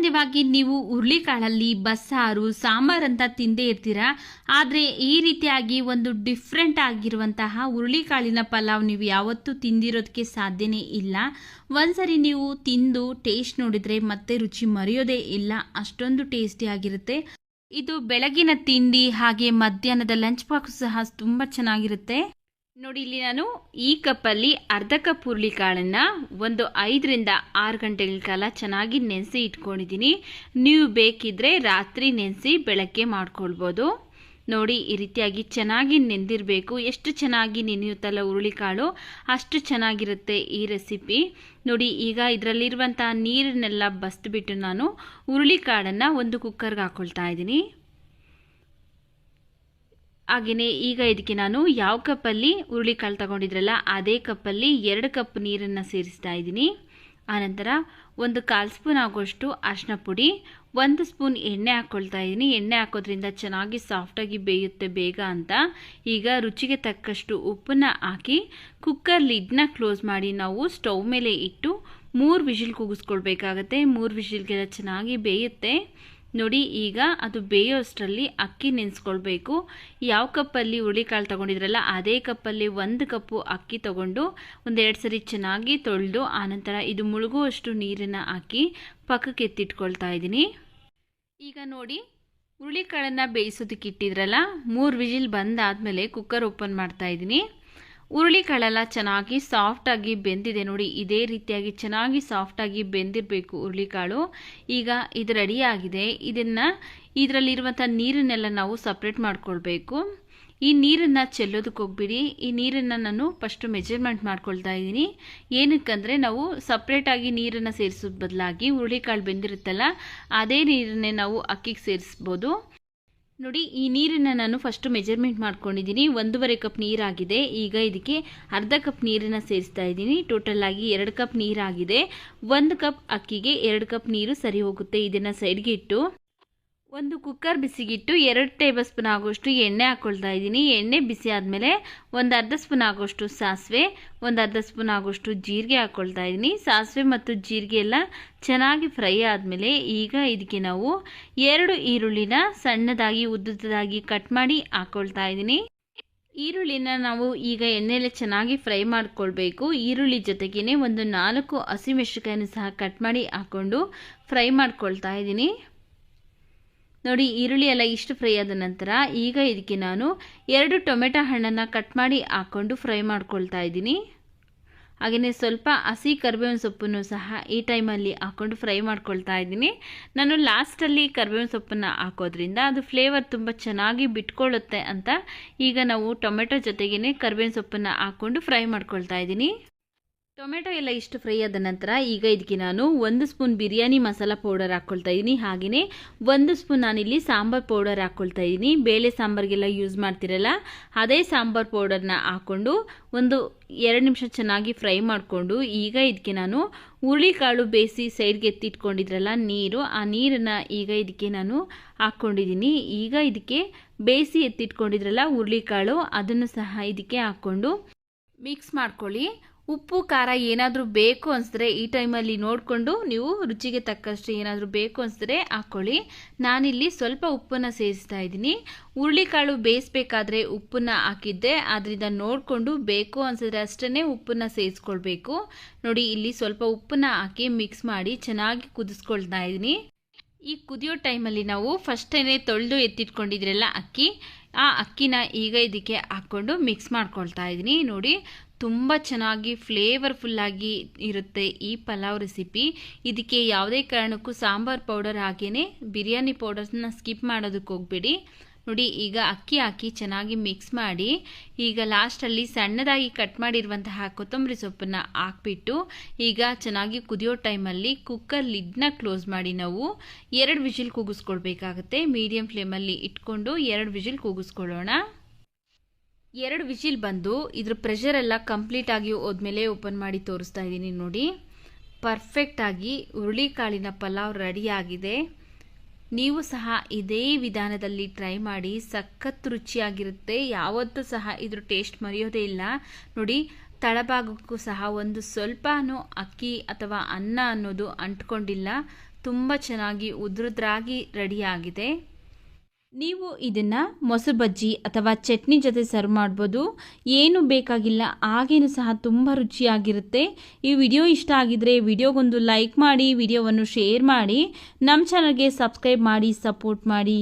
ಸಾಮಾನ್ಯವಾಗಿ ನೀವು ಹುರುಳಿಕಾಳಲ್ಲಿ ಬಸ್ಸಾರು, ಸಾಂಬಾರ್ ಅಂತ ತಿಂದೇ ಇರ್ತೀರಾ? ಆದರೆ ಈ ರೀತಿಯಾಗಿ ಒಂದು ಡಿಫ್ರೆಂಟ್ ಆಗಿರುವಂತಹ ಹುರುಳಿಕಾಳಿನ ಪಲಾವ್ ನೀವು ಯಾವತ್ತೂ ತಿಂದಿರೋದಕ್ಕೆ ಸಾಧ್ಯನೇ ಇಲ್ಲ. ಒಂದ್ಸರಿ ನೀವು ತಿಂದು ಟೇಸ್ಟ್ ನೋಡಿದರೆ ಮತ್ತೆ ರುಚಿ ಮರೆಯೋದೇ ಇಲ್ಲ. ಅಷ್ಟೊಂದು ಟೇಸ್ಟಿ ಆಗಿರುತ್ತೆ. ಇದು ಬೆಳಗಿನ ತಿಂಡಿ ಹಾಗೆ ಮಧ್ಯಾಹ್ನದ ಲಂಚ್ ಬಾಕ್ಸ್ ಸಹ ತುಂಬ ಚೆನ್ನಾಗಿರುತ್ತೆ. ನೋಡಿ, ಇಲ್ಲಿ ನಾನು ಈ ಕಪ್ಪಲ್ಲಿ ಅರ್ಧ ಕಪ್ ಹುರುಳಿಕಾಳನ್ನು ಒಂದು ಐದರಿಂದ ಆರು ಗಂಟೆಗಳ ಕಾಲ ಚೆನ್ನಾಗಿ ನೆನೆಸಿ ಇಟ್ಕೊಂಡಿದ್ದೀನಿ. ನೀವು ಬೇಕಿದ್ರೆ ರಾತ್ರಿ ನೆನೆಸಿ ಬೆಳಗ್ಗೆ ಮಾಡ್ಕೊಳ್ಬೋದು. ನೋಡಿ, ಈ ರೀತಿಯಾಗಿ ಚೆನ್ನಾಗಿ ನೆಂದಿರಬೇಕು. ಎಷ್ಟು ಚೆನ್ನಾಗಿ ನೆನೆಯುತ್ತಲ್ಲ ಹುರುಳಿಕಾಳು, ಅಷ್ಟು ಚೆನ್ನಾಗಿರುತ್ತೆ ಈ ರೆಸಿಪಿ. ನೋಡಿ, ಈಗ ಇದರಲ್ಲಿರುವಂಥ ನೀರನ್ನೆಲ್ಲ ಬಸ್ದುಬಿಟ್ಟು ನಾನು ಹುರುಳಿಕಾಳನ್ನು ಒಂದು ಕುಕ್ಕರ್ಗೆ ಹಾಕ್ಕೊಳ್ತಾ ಇದ್ದೀನಿ. ಹಾಗೆಯೇ ಈಗ ಇದಕ್ಕೆ ನಾನು ಯಾವ ಕಪ್ಪಲ್ಲಿ ಹುರುಳಿಕಾಳು ತಗೊಂಡಿದ್ರಲ್ಲ, ಅದೇ ಕಪ್ಪಲ್ಲಿ ಎರಡು ಕಪ್ ನೀರನ್ನು ಸೇರಿಸ್ತಾ ಇದ್ದೀನಿ. ಆನಂತರ ಒಂದು ಕಾಲು ಸ್ಪೂನ್ ಆಗೋಷ್ಟು ಅರಿಶಿನ ಪುಡಿ, ಒಂದು ಸ್ಪೂನ್ ಎಣ್ಣೆ ಹಾಕ್ಕೊಳ್ತಾ ಇದ್ದೀನಿ. ಎಣ್ಣೆ ಹಾಕೋದ್ರಿಂದ ಚೆನ್ನಾಗಿ ಸಾಫ್ಟಾಗಿ ಬೇಯುತ್ತೆ ಬೇಗ ಅಂತ. ಈಗ ರುಚಿಗೆ ತಕ್ಕಷ್ಟು ಉಪ್ಪನ್ನು ಹಾಕಿ ಕುಕ್ಕರ್ ಲಿಡ್ನ ಕ್ಲೋಸ್ ಮಾಡಿ ನಾವು ಸ್ಟವ್ ಮೇಲೆ ಇಟ್ಟು ಮೂರು ವಿಷಿಲ್ ಕೂಗಿಸ್ಕೊಳ್ಬೇಕಾಗತ್ತೆ. ಮೂರು ವಿಷಿಲ್ಗೆಲ್ಲ ಚೆನ್ನಾಗಿ ಬೇಯುತ್ತೆ. ನೋಡಿ, ಈಗ ಅದು ಬೇಯೋಷ್ಟರಲ್ಲಿ ಅಕ್ಕಿ ನೆನೆಸ್ಕೊಳ್ಬೇಕು. ಯಾವ ಕಪ್ಪಲ್ಲಿ ಹುರುಳಿಕಾಳು ತೊಗೊಂಡಿದ್ರಲ್ಲ, ಅದೇ ಕಪ್ಪಲ್ಲಿ ಒಂದು ಕಪ್ಪು ಅಕ್ಕಿ ತೊಗೊಂಡು ಒಂದೆರಡು ಸರಿ ಚೆನ್ನಾಗಿ ತೊಳೆದು, ಆನಂತರ ಇದು ಮುಳುಗುವಷ್ಟು ನೀರನ್ನು ಹಾಕಿ ಪಕ್ಕಕ್ಕೆ ಎತ್ತಿಟ್ಕೊಳ್ತಾ ಇದ್ದೀನಿ. ಈಗ ನೋಡಿ, ಹುರುಳಿಕಾಳನ್ನು ಬೇಯಿಸೋದಕ್ಕೆ ಇಟ್ಟಿದ್ರಲ್ಲ, ಮೂರು ವಿಜಿಲ್ ಬಂದಾದಮೇಲೆ ಕುಕ್ಕರ್ ಓಪನ್ ಮಾಡ್ತಾ ಇದ್ದೀನಿ. ಹುರುಳಿಕಾಳೆಲ್ಲ ಚೆನ್ನಾಗಿ ಸಾಫ್ಟಾಗಿ ಬೆಂದಿದೆ ನೋಡಿ. ಇದೇ ರೀತಿಯಾಗಿ ಚೆನ್ನಾಗಿ ಸಾಫ್ಟಾಗಿ ಬೆಂದಿರಬೇಕು ಹುರುಳಿಕಾಳು ಈಗ ಇದು ರೆಡಿಯಾಗಿದೆ ಇದನ್ನು ಇದರಲ್ಲಿರುವಂಥ ನೀರನ್ನೆಲ್ಲ ನಾವು ಸಪ್ರೇಟ್ ಮಾಡ್ಕೊಳ್ಬೇಕು. ಈ ನೀರನ್ನು ಚೆಲ್ಲೋದಕ್ಕೆ ಹೋಗ್ಬಿಡಿ. ಈ ನೀರನ್ನು ನಾನು ಫಸ್ಟು ಮೆಜರ್ಮೆಂಟ್ ಮಾಡ್ಕೊಳ್ತಾ ಇದ್ದೀನಿ. ಏನಕ್ಕಂದರೆ ನಾವು ಸಪ್ರೇಟಾಗಿ ನೀರನ್ನು ಸೇರಿಸೋದ್ ಬದಲಾಗಿ ಹುರುಳಿಕಾಳು ಬೆಂದಿರುತ್ತಲ್ಲ, ಅದೇ ನೀರನ್ನೇ ನಾವು ಅಕ್ಕಿಗೆ ಸೇರಿಸ್ಬೋದು. ನೋಡಿ, ಈ ನೀರನ್ನು ನಾನು ಫಸ್ಟು ಮೆಜರ್ಮೆಂಟ್ ಮಾಡ್ಕೊಂಡಿದ್ದೀನಿ. ಒಂದೂವರೆ ಕಪ್ ನೀರಾಗಿದೆ. ಈಗ ಇದಕ್ಕೆ ಅರ್ಧ ಕಪ್ ನೀರನ್ನು ಸೇರಿಸ್ತಾ ಇದ್ದೀನಿ. ಟೋಟಲ್ ಆಗಿ ಎರಡು ಕಪ್ ನೀರಾಗಿದೆ. ಒಂದು ಕಪ್ ಅಕ್ಕಿಗೆ ಎರಡು ಕಪ್ ನೀರು ಸರಿ ಹೋಗುತ್ತೆ. ಇದನ್ನು ಸೈಡ್ಗೆ ಇಟ್ಟು ಒಂದು ಕುಕ್ಕರ್ ಬಿಸಿಗಿಟ್ಟು ಎರಡು ಟೇಬಲ್ ಸ್ಪೂನ್ ಆಗೋಷ್ಟು ಎಣ್ಣೆ ಹಾಕ್ಕೊಳ್ತಾ ಇದ್ದೀನಿ. ಎಣ್ಣೆ ಬಿಸಿ ಆದಮೇಲೆ ಒಂದು ಅರ್ಧ ಸ್ಪೂನ್ ಆಗೋಷ್ಟು ಸಾಸಿವೆ, ಒಂದು ಅರ್ಧ ಸ್ಪೂನ್ ಆಗೋಷ್ಟು ಜೀರಿಗೆ ಹಾಕ್ಕೊಳ್ತಾ ಇದ್ದೀನಿ. ಸಾಸಿವೆ ಮತ್ತು ಜೀರಿಗೆ ಎಲ್ಲ ಚೆನ್ನಾಗಿ ಫ್ರೈ ಆದಮೇಲೆ ಈಗ ಇದಕ್ಕೆ ನಾವು ಎರಡು ಈರುಳ್ಳಿನ ಸಣ್ಣದಾಗಿ, ಉದ್ದುದ್ದದಾಗಿ ಕಟ್ ಮಾಡಿ ಹಾಕ್ಕೊಳ್ತಾ ಇದ್ದೀನಿ. ಈರುಳ್ಳಿನ ನಾವು ಈಗ ಎಣ್ಣೆಲೆ ಚೆನ್ನಾಗಿ ಫ್ರೈ ಮಾಡ್ಕೊಳ್ಬೇಕು. ಈರುಳ್ಳಿ ಜೊತೆಗೇ ಒಂದು ನಾಲ್ಕು ಹಸಿಮೆಣಸಿಕಾಯನ್ನು ಸಹ ಕಟ್ ಮಾಡಿ ಹಾಕ್ಕೊಂಡು ಫ್ರೈ ಮಾಡ್ಕೊಳ್ತಾ ಇದ್ದೀನಿ. ನೋಡಿ, ಈರುಳ್ಳಿ ಎಲ್ಲ ಇಷ್ಟು ಫ್ರೈ ಆದ ನಂತರ ಈಗ ಇದಕ್ಕೆ ನಾನು ಎರಡು ಟೊಮೆಟೊ ಹಣ್ಣನ್ನು ಕಟ್ ಮಾಡಿ ಹಾಕ್ಕೊಂಡು ಫ್ರೈ ಮಾಡ್ಕೊಳ್ತಾ ಇದ್ದೀನಿ. ಹಾಗೆಯೇ ಸ್ವಲ್ಪ ಹಸಿ ಕರ್ಬೇವಿನ ಸೊಪ್ಪನ್ನು ಸಹ ಈ ಟೈಮಲ್ಲಿ ಹಾಕ್ಕೊಂಡು ಫ್ರೈ ಮಾಡ್ಕೊಳ್ತಾ ಇದ್ದೀನಿ. ನಾನು ಲಾಸ್ಟಲ್ಲಿ ಕರ್ಬೇವಿನ ಸೊಪ್ಪನ್ನು ಹಾಕೋದ್ರಿಂದ ಅದು ಫ್ಲೇವರ್ ತುಂಬ ಚೆನ್ನಾಗಿ ಬಿಟ್ಕೊಳ್ಳುತ್ತೆ ಅಂತ ಈಗ ನಾವು ಟೊಮೆಟೊ ಜೊತೆಗೇ ಕರ್ಬೇವಿನ ಸೊಪ್ಪನ್ನು ಹಾಕ್ಕೊಂಡು ಫ್ರೈ ಮಾಡ್ಕೊಳ್ತಾ ಇದ್ದೀನಿ. ಟೊಮೆಟೊ ಎಲ್ಲ ಇಷ್ಟು ಫ್ರೈ ಆದ ನಂತರ ಈಗ ಇದಕ್ಕೆ ನಾನು ಒಂದು ಸ್ಪೂನ್ ಬಿರಿಯಾನಿ ಮಸಾಲ ಪೌಡರ್ ಹಾಕ್ಕೊಳ್ತಾ ಇದ್ದೀನಿ ಹಾಗೆಯೇ ಒಂದು ಸ್ಪೂನ್ ನಾನಿಲ್ಲಿ ಸಾಂಬಾರ್ ಪೌಡರ್ ಹಾಕ್ಕೊಳ್ತಾ ಇದ್ದೀನಿ ಬೇಳೆ ಸಾಂಬಾರಿಗೆಲ್ಲ ಯೂಸ್ ಮಾಡ್ತಿರಲ್ಲ, ಅದೇ ಸಾಂಬಾರ್ ಪೌಡರ್ನ ಹಾಕ್ಕೊಂಡು ಒಂದು ಎರಡು ನಿಮಿಷ ಚೆನ್ನಾಗಿ ಫ್ರೈ ಮಾಡಿಕೊಂಡು ಈಗ ಇದಕ್ಕೆ ನಾನು ಹುರುಳಿಕಾಳು ಬೇಯಿಸಿ ಸೈಡ್ಗೆ ಎತ್ತಿಟ್ಕೊಂಡಿದ್ರಲ್ಲ ನೀರು, ಆ ನೀರನ್ನು ಈಗ ಇದಕ್ಕೆ ನಾನು ಹಾಕ್ಕೊಂಡಿದ್ದೀನಿ ಈಗ ಇದಕ್ಕೆ ಬೇಯಿಸಿ ಎತ್ತಿಟ್ಕೊಂಡಿದ್ರಲ್ಲ ಹುರುಳಿಕಾಳು, ಅದನ್ನು ಸಹ ಇದಕ್ಕೆ ಹಾಕ್ಕೊಂಡು ಮಿಕ್ಸ್ ಮಾಡ್ಕೊಳ್ಳಿ. ಉಪ್ಪು, ಖಾರ ಏನಾದರೂ ಬೇಕು ಅನಿಸಿದ್ರೆ ಈ ಟೈಮಲ್ಲಿ ನೋಡಿಕೊಂಡು ನೀವು ರುಚಿಗೆ ತಕ್ಕಷ್ಟು ಏನಾದರೂ ಬೇಕು ಅನಿಸಿದ್ರೆ ಹಾಕ್ಕೊಳ್ಳಿ. ನಾನಿಲ್ಲಿ ಸ್ವಲ್ಪ ಉಪ್ಪನ್ನು ಸೇರಿಸ್ತಾ ಇದ್ದೀನಿ. ಹುರುಳಿಕಾಳು ಬೇಯಿಸ್ಬೇಕಾದ್ರೆ ಉಪ್ಪನ್ನು ಹಾಕಿದ್ದೆ. ಅದರಿಂದ ನೋಡಿಕೊಂಡು ಬೇಕು ಅನಿಸಿದ್ರೆ ಅಷ್ಟೇ ಉಪ್ಪನ್ನು ಸೇರಿಸ್ಕೊಳ್ಬೇಕು. ನೋಡಿ, ಇಲ್ಲಿ ಸ್ವಲ್ಪ ಉಪ್ಪನ್ನು ಹಾಕಿ ಮಿಕ್ಸ್ ಮಾಡಿ ಚೆನ್ನಾಗಿ ಕುದಿಸ್ಕೊಳ್ತಾ ಇದ್ದೀನಿ. ಈ ಕುದಿಯೋ ಟೈಮಲ್ಲಿ ನಾವು ಫಸ್ಟೇ ತೊಳೆದು ಎತ್ತಿಟ್ಕೊಂಡಿದ್ರಲ್ಲ ಅಕ್ಕಿ, ಆ ಅಕ್ಕಿನ ಈಗ ಇದಕ್ಕೆ ಹಾಕ್ಕೊಂಡು ಮಿಕ್ಸ್ ಮಾಡ್ಕೊಳ್ತಾ ಇದ್ದೀನಿ. ನೋಡಿ ತುಂಬ ಚೆನ್ನಾಗಿ ಫ್ಲೇವರ್ಫುಲ್ಲಾಗಿ ಇರುತ್ತೆ ಈ ಪಲಾವ್ ರೆಸಿಪಿ ಇದಕ್ಕೆ ಯಾವುದೇ ಕಾರಣಕ್ಕೂ ಸಾಂಬಾರ್ ಪೌಡರ್ ಹಾಗೇ ಬಿರಿಯಾನಿ ಪೌಡರ್ಸ್ನ ಸ್ಕಿಪ್ ಮಾಡೋದಕ್ಕೆ ಹೋಗ್ಬೇಡಿ. ನೋಡಿ, ಈಗ ಅಕ್ಕಿ ಹಾಕಿ ಚೆನ್ನಾಗಿ ಮಿಕ್ಸ್ ಮಾಡಿ, ಈಗ ಲಾಸ್ಟಲ್ಲಿ ಸಣ್ಣದಾಗಿ ಕಟ್ ಮಾಡಿರುವಂತಹ ಕೊತ್ತಂಬರಿ ಸೊಪ್ಪನ್ನು ಹಾಕ್ಬಿಟ್ಟು, ಈಗ ಚೆನ್ನಾಗಿ ಕುದಿಯೋ ಟೈಮಲ್ಲಿ ಕುಕ್ಕರ್ ಲಿಡ್ನ ಕ್ಲೋಸ್ ಮಾಡಿ ನಾವು ಎರಡು ವಿಜಿಲ್ ಕೂಗಿಸ್ಕೊಳ್ಬೇಕಾಗತ್ತೆ ಮೀಡಿಯಂ ಫ್ಲೇಮಲ್ಲಿ ಇಟ್ಕೊಂಡು ಎರಡು ವಿಜಿಲ್ ಕೂಗಿಸ್ಕೊಳ್ಳೋಣ. ಎರಡು ವಿಜಿಲ್ ಬಂದು ಇದ್ರ ಪ್ರೆಷರ್ ಎಲ್ಲ ಕಂಪ್ಲೀಟ್ ಆಗಿ ಹೋದ್ಮೇಲೆ ಓಪನ್ ಮಾಡಿ ತೋರಿಸ್ತಾ ಇದ್ದೀನಿ ನೋಡಿ. ಪರ್ಫೆಕ್ಟಾಗಿ ಹುರುಳಿಕಾಳಿನ ಪಲಾವ್ ರೆಡಿಯಾಗಿದೆ ನೀವು ಸಹ ಇದೇ ವಿಧಾನದಲ್ಲಿ ಟ್ರೈ ಮಾಡಿ ಸಖತ್ ರುಚಿಯಾಗಿರುತ್ತೆ. ಯಾವತ್ತೂ ಸಹ ಇದ್ರ ಟೇಸ್ಟ್ ಮರೆಯೋದೇ ಇಲ್ಲ. ನೋಡಿ, ತಳಭಾಗಕ್ಕೂ ಸಹ ಒಂದು ಸ್ವಲ್ಪನೂ ಅಕ್ಕಿ ಅಥವಾ ಅನ್ನ ಅನ್ನೋದು ಅಂಟ್ಕೊಂಡಿಲ್ಲ. ತುಂಬ ಚೆನ್ನಾಗಿ ಉದುರುದ್ರಾಗಿ ರೆಡಿಯಾಗಿದೆ ನೀವು ಇದನ್ನು ಮೊಸರು ಬಜ್ಜಿ ಅಥವಾ ಚಟ್ನಿ ಜೊತೆ ಸರ್ವ್ ಮಾಡ್ಬೋದು. ಏನು ಬೇಕಾಗಿಲ್ಲ, ಹಾಗೇನು ಸಹ ತುಂಬ ರುಚಿಯಾಗಿರುತ್ತೆ. ಈ ವಿಡಿಯೋ ಇಷ್ಟ ಆಗಿದ್ರೆ ವಿಡಿಯೋಗೊಂದು ಲೈಕ್ ಮಾಡಿ, ವಿಡಿಯೋವನ್ನು ಶೇರ್ ಮಾಡಿ. ನಮ್ಮ ಚಾನಲ್ಗೆ ಸಬ್ಸ್ಕ್ರೈಬ್ ಮಾಡಿ ಸಪೋರ್ಟ್ ಮಾಡಿ.